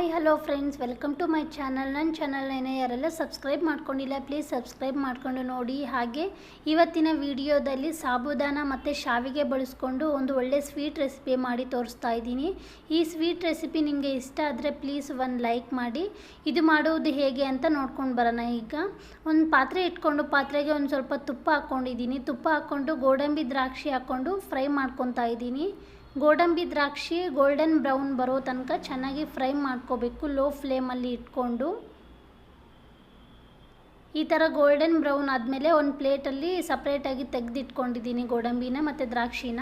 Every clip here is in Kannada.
Hi, hello friends, welcome to my channel. ನನ್ನ ಚಾನಲ್ನೇನೆ ಯಾರೆಲ್ಲ ಸಬ್ಸ್ಕ್ರೈಬ್ ಮಾಡ್ಕೊಂಡಿಲ್ಲ, ಪ್ಲೀಸ್ ಸಬ್ಸ್ಕ್ರೈಬ್ ಮಾಡಿಕೊಂಡು ನೋಡಿ. ಹಾಗೆ ಇವತ್ತಿನ ವಿಡಿಯೋದಲ್ಲಿ ಸಾಬುದಾನ ಮತ್ತು ಶಾವಿಗೆ ಬಳಸ್ಕೊಂಡು ಒಂದು ಒಳ್ಳೆ ಸ್ವೀಟ್ ರೆಸಿಪಿ ಮಾಡಿ ತೋರಿಸ್ತಾ ಇದ್ದೀನಿ. ಈ ಸ್ವೀಟ್ ರೆಸಿಪಿ ನಿಮಗೆ ಇಷ್ಟ ಆದರೆ ಪ್ಲೀಸ್ ಒಂದು ಲೈಕ್ ಮಾಡಿ. ಇದು ಮಾಡುವುದು ಹೇಗೆ ಅಂತ ನೋಡ್ಕೊಂಡು ಬರೋಣ ಈಗ. ಒಂದು ಪಾತ್ರೆ ಇಟ್ಕೊಂಡು ಪಾತ್ರೆಗೆ ಒಂದು ಸ್ವಲ್ಪ ತುಪ್ಪ ಹಾಕ್ಕೊಂಡಿದ್ದೀನಿ ತುಪ್ಪ ಹಾಕ್ಕೊಂಡು ಗೋಡಂಬಿ ದ್ರಾಕ್ಷಿ ಹಾಕ್ಕೊಂಡು ಫ್ರೈ ಮಾಡ್ಕೊತಾ ಇದ್ದೀನಿ. ಗೋಡಂಬಿ ದ್ರಾಕ್ಷಿ ಗೋಲ್ಡನ್ ಬ್ರೌನ್ ಬರೋ ತನಕ ಚೆನ್ನಾಗಿ ಫ್ರೈ ಮಾಡ್ಕೋಬೇಕು ಲೋ ಫ್ಲೇಮಲ್ಲಿ ಇಟ್ಕೊಂಡು. ಈ ಥರ ಗೋಲ್ಡನ್ ಬ್ರೌನ್ ಆದಮೇಲೆ ಒಂದು ಪ್ಲೇಟಲ್ಲಿ ಸಪ್ರೇಟಾಗಿ ತೆಗೆದಿಟ್ಕೊಂಡಿದ್ದೀನಿ ಗೋಡಂಬಿನ ಮತ್ತು ದ್ರಾಕ್ಷಿನ.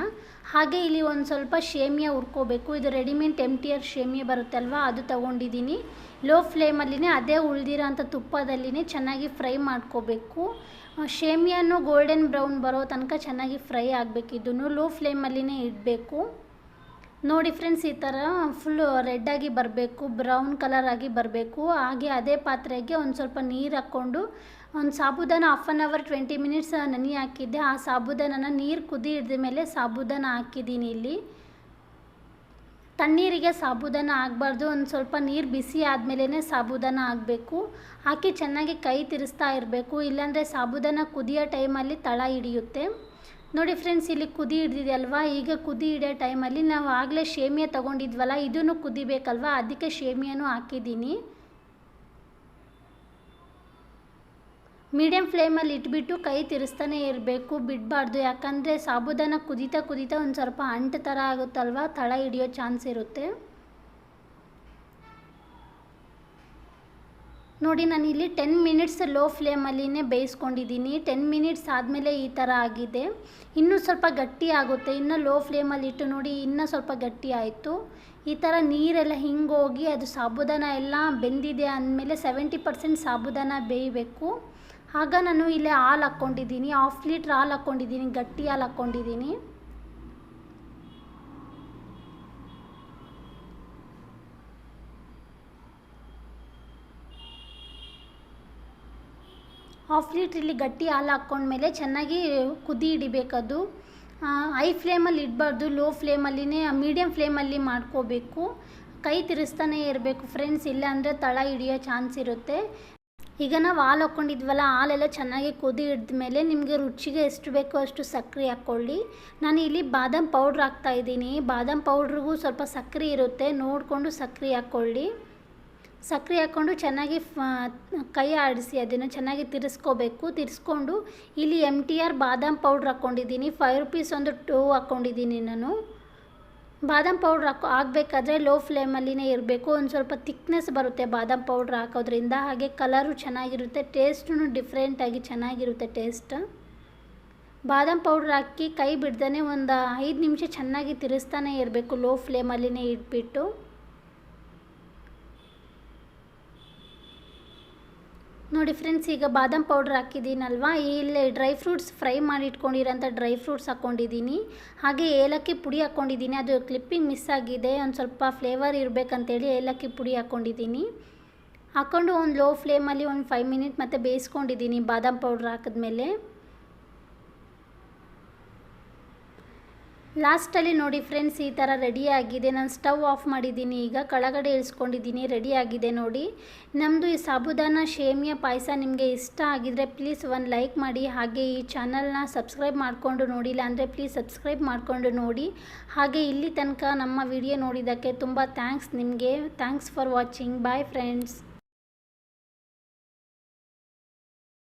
ಹಾಗೆ ಇಲ್ಲಿ ಒಂದು ಸ್ವಲ್ಪ ಶೇಮಿಯ ಹುರ್ಕೋಬೇಕು. ಇದು ರೆಡಿಮೇಡ್ ಆರ್ ಶೇಮಿಯ ಬರುತ್ತಲ್ವ ಅದು ತಗೊಂಡಿದ್ದೀನಿ. ಲೋ ಫ್ಲೇಮಲ್ಲಿನೇ ಅದೇ ಉಳಿದಿರೋ ಅಂಥ ತುಪ್ಪದಲ್ಲಿನೇ ಚೆನ್ನಾಗಿ ಫ್ರೈ ಮಾಡ್ಕೋಬೇಕು. ಶೇಮಿಯನ್ನು ಗೋಲ್ಡನ್ ಬ್ರೌನ್ ಬರೋ ತನಕ ಚೆನ್ನಾಗಿ ಫ್ರೈ ಆಗಬೇಕು ಲೋ ಫ್ಲೇಮಲ್ಲಿನೇ ಇಡಬೇಕು. ನೋಡಿ ಫ್ರೆಂಡ್ಸ್ ಈ ಥರ ಫುಲ್ಲು ರೆಡ್ಡಾಗಿ ಬರಬೇಕು ಬ್ರೌನ್ ಕಲರ್ ಆಗಿ ಬರಬೇಕು. ಹಾಗೆ ಅದೇ ಪಾತ್ರೆಗೆ ಒಂದು ಸ್ವಲ್ಪ ನೀರು ಹಾಕ್ಕೊಂಡು, ಒಂದು sabudana half an hour twenty minutes ನೆನೆ ಹಾಕಿದ್ದೆ. ಆ ಸಾಬುದಾನನ ನೀರು ಕುದಿ ಹಿಡಿದ ಮೇಲೆ ಸಾಬುದಾನ ಹಾಕಿದ್ದೀನಿ ಇಲ್ಲಿ. ತಣ್ಣೀರಿಗೆ ಸಾಬುದಾನ ಆಗಬಾರ್ದು ಒಂದು ಸ್ವಲ್ಪ ನೀರು ಬಿಸಿ ಆದಮೇಲೆ ಸಾಬುದಾನ ಆಗಬೇಕು ಹಾಕಿ ಚೆನ್ನಾಗಿ ಕೈ ತಿರ್ಸ್ತಾ ಇರಬೇಕು, ಇಲ್ಲಾಂದರೆ ಸಾಬುದಾನ ಕುದಿಯೋ ಟೈಮಲ್ಲಿ ತಳ ಹಿಡಿಯುತ್ತೆ. ನೋಡಿ ಫ್ರೆಂಡ್ಸ್ ಇಲ್ಲಿ ಕುದಿ ಹಿಡಿದಿದೆಯಲ್ವಾ ಈಗ ಕುದಿ ಹಿಡಿಯೋ ಟೈಮಲ್ಲಿ ನಾವು ಆಗಲೇ ಶೇಮಿಯ ತೊಗೊಂಡಿದ್ವಲ್ಲ, ಇದನ್ನು ಕುದಿಬೇಕಲ್ವಾ? ಅದಕ್ಕೆ ಶೇಮಿಯನ್ನು ಹಾಕಿದ್ದೀನಿ. ಮೀಡಿಯಮ್ ಫ್ಲೇಮಲ್ಲಿ ಇಟ್ಬಿಟ್ಟು ಕೈ ತಿರ್ಸ್ತಾನೆ ಇರಬೇಕು, ಬಿಡಬಾರ್ದು. ಯಾಕಂದರೆ ಸಾಬುದಾನ ಕುದೀತಾ ಕುದೀತಾ ಒಂದು ಸ್ವಲ್ಪ ಅಂಟು ಥರ ಆಗುತ್ತಲ್ವ? ತಳ ಹಿಡಿಯೋ ಚಾನ್ಸ್ ಇರುತ್ತೆ. ನೋಡಿ, ನಾನು ಇಲ್ಲಿ ಟೆನ್ ಮಿನಿಟ್ಸ್ ಲೋ ಫ್ಲೇಮಲ್ಲಿನೇ ಬೇಯಿಸ್ಕೊಂಡಿದ್ದೀನಿ. ಟೆನ್ ಮಿನಿಟ್ಸ್ ಆದಮೇಲೆ ಈ ಥರ ಆಗಿದೆ. ಇನ್ನೂ ಸ್ವಲ್ಪ ಗಟ್ಟಿ ಆಗುತ್ತೆ. ಇನ್ನು ಲೋ ಫ್ಲೇಮಲ್ಲಿ ಇಟ್ಟು ನೋಡಿ, ಇನ್ನೂ ಸ್ವಲ್ಪ ಗಟ್ಟಿ ಆಯಿತು. ಈ ಥರ ನೀರೆಲ್ಲ ಹಿಂಗೋಗಿ, ಅದು ಸಾಬುದಾನ ಎಲ್ಲ ಬೆಂದಿದೆ ಅಂದಮೇಲೆ ಸೆವೆಂಟಿ ಪರ್ಸೆಂಟ್ ಸಾಬುದಾನ ಬೇಯಬೇಕು. ಆಗ ನಾನು ಇಲ್ಲೇ ಹಾಲು ಹಾಕ್ಕೊಂಡಿದ್ದೀನಿ. ಹಾಫ್ ಲೀಟ್ರ್ ಹಾಲು ಹಾಕ್ಕೊಂಡಿದ್ದೀನಿ, ಗಟ್ಟಿ ಹಾಲು ಹಾಕ್ಕೊಂಡಿದ್ದೀನಿ. ಹಾಫ್ ಲೀಟ್ರಲ್ಲಿ ಗಟ್ಟಿ ಹಾಲು ಹಾಕ್ಕೊಂಡ್ಮೇಲೆ ಚೆನ್ನಾಗಿ ಕುದಿ ಹಿಡಿಬೇಕದು. ಹೈ ಫ್ಲೇಮಲ್ಲಿ ಇಡಬಾರ್ದು ಲೋ ಫ್ಲೇಮಲ್ಲಿನೇ ಮೀಡಿಯಮ್ ಫ್ಲೇಮಲ್ಲಿ ಮಾಡ್ಕೋಬೇಕು. ಕೈ ತಿರ್ಸ್ತಾನೆ ಇರಬೇಕು ಫ್ರೆಂಡ್ಸ್ ಇಲ್ಲಾಂದರೆ ತಳ ಹಿಡಿಯೋ ಚಾನ್ಸ್ ಇರುತ್ತೆ. ಈಗ ನಾವು ಹಾಲು ಹಾಕ್ಕೊಂಡಿದ್ವಲ್ಲ, ಹಾಲೆಲ್ಲ ಚೆನ್ನಾಗಿ ಕುದಿ ಹಿಡಿದ ಮೇಲೆ ನಿಮಗೆ ರುಚಿಗೆ ಎಷ್ಟು ಬೇಕೋ ಅಷ್ಟು ಸಕ್ಕರೆ ಹಾಕ್ಕೊಳ್ಳಿ. ನಾನು ಇಲ್ಲಿ ಬಾದಾಮ್ ಪೌಡ್ರ್ ಹಾಕ್ತಾಯಿದ್ದೀನಿ ಬಾದಾಮ್ ಪೌಡ್ರಿಗೂ ಸ್ವಲ್ಪ ಸಕ್ಕರೆ ಇರುತ್ತೆ, ನೋಡಿಕೊಂಡು ಸಕ್ಕರೆ ಹಾಕ್ಕೊಳ್ಳಿ. ಸಕ್ಕರೆ ಹಾಕ್ಕೊಂಡು ಚೆನ್ನಾಗಿ ಕೈ ಆಡಿಸಿ ಅದನ್ನು ಚೆನ್ನಾಗಿ ತಿರ್ಸ್ಕೋಬೇಕು. ತಿರ್ಸ್ಕೊಂಡು ಇಲ್ಲಿ ಎಂ ಟಿ ಆರ್ ಬಾದಾಮ್ ಪೌಡ್ರ್ ಹಾಕ್ಕೊಂಡಿದ್ದೀನಿ. ಫೈವ್ ರುಪೀಸ್ ಒಂದು ಟೂ ಹಾಕ್ಕೊಂಡಿದ್ದೀನಿ ನಾನು. ಬಾದಾಮ್ ಪೌಡ್ರ್ ಹಾಕೋ ಆಗಬೇಕಾದ್ರೆ ಲೋ ಫ್ಲೇಮಲ್ಲಿನೇ ಇರಬೇಕು. ಒಂದು ಸ್ವಲ್ಪ ತಿಕ್ನೆಸ್ ಬರುತ್ತೆ ಬಾದಾಮ್ ಪೌಡ್ರ್ ಹಾಕೋದ್ರಿಂದ. ಹಾಗೆ ಕಲರು ಚೆನ್ನಾಗಿರುತ್ತೆ. ಟೇಸ್ಟೂ ಡಿಫ್ರೆಂಟಾಗಿ ಚೆನ್ನಾಗಿರುತ್ತೆ ಟೇಸ್ಟ್ ಬಾದಾಮ್ ಪೌಡ್ರ್ ಹಾಕಿ ಕೈ ಬಿಡ್ದೇ ಒಂದು ಐದು ನಿಮಿಷ ಚೆನ್ನಾಗಿ ತಿರುಸ್ತಾನೆ ಇರಬೇಕು. ಲೋ ಫ್ಲೇಮಲ್ಲಿನೇ ಇಟ್ಬಿಟ್ಟು. ನೋಡಿ ಫ್ರೆಂಡ್ಸ್ ಈಗ ಬಾದಾಮ್ ಪೌಡ್ರ್ ಹಾಕಿದ್ದೀನಲ್ವಾ? ಇಲ್ಲಿ ಡ್ರೈ ಫ್ರೂಟ್ಸ್ ಫ್ರೈ ಮಾಡಿ ಇಟ್ಕೊಂಡಿರೋಂಥ ಡ್ರೈ ಫ್ರೂಟ್ಸ್ ಹಾಕ್ಕೊಂಡಿದ್ದೀನಿ ಹಾಗೆ ಏಲಕ್ಕಿ ಪುಡಿ ಹಾಕ್ಕೊಂಡಿದ್ದೀನಿ ಅದು ಕ್ಲಿಪ್ಪಿಂಗ್ ಮಿಸ್ ಆಗಿದೆ. ಒಂದು ಸ್ವಲ್ಪ ಫ್ಲೇವರ್ ಇರಬೇಕಂತೇಳಿ ಏಲಕ್ಕಿ ಪುಡಿ ಹಾಕ್ಕೊಂಡಿದ್ದೀನಿ ಹಾಕ್ಕೊಂಡು ಒಂದು ಲೋ ಫ್ಲೇಮಲ್ಲಿ ಒಂದು ಫೈವ್ ಮಿನಿಟ್ ಮತ್ತು ಬೇಯಿಸ್ಕೊಂಡಿದ್ದೀನಿ ಬಾದಾಮ್ ಪೌಡ್ರ್ ಹಾಕಿದ್ಮೇಲೆ. ಲಾಸ್ಟಲ್ಲಿ ನೋಡಿ ಫ್ರೆಂಡ್ಸ್, ಈ ಥರ ರೆಡಿಯಾಗಿದೆ. ನಾನು ಸ್ಟವ್ ಆಫ್ ಮಾಡಿದ್ದೀನಿ. ಈಗ ಕೆಳಗಡೆ ಇಳಿಸ್ಕೊಂಡಿದ್ದೀನಿ. ರೆಡಿಯಾಗಿದೆ ನೋಡಿ. ನಮ್ಮದು ಈ ಸಾಬುದಾನ ಶೇಮಿಯ ಪಾಯಸ ನಿಮಗೆ ಇಷ್ಟ ಆಗಿದರೆ ಪ್ಲೀಸ್ ಒಂದು ಲೈಕ್ ಮಾಡಿ. ಹಾಗೆ ಈ ಚಾನಲ್ನ ಸಬ್ಸ್ಕ್ರೈಬ್ ಮಾಡಿಕೊಂಡು ನೋಡಿಲ್ಲ ಅಂದರೆ ಪ್ಲೀಸ್ ಸಬ್ಸ್ಕ್ರೈಬ್ ಮಾಡಿಕೊಂಡು ನೋಡಿ. ಹಾಗೆ ಇಲ್ಲಿ ತನಕ ನಮ್ಮ ವಿಡಿಯೋ ನೋಡಿದ್ದಕ್ಕೆ ತುಂಬ ಥ್ಯಾಂಕ್ಸ್ ನಿಮಗೆ. Thanks for watching. Bye friends.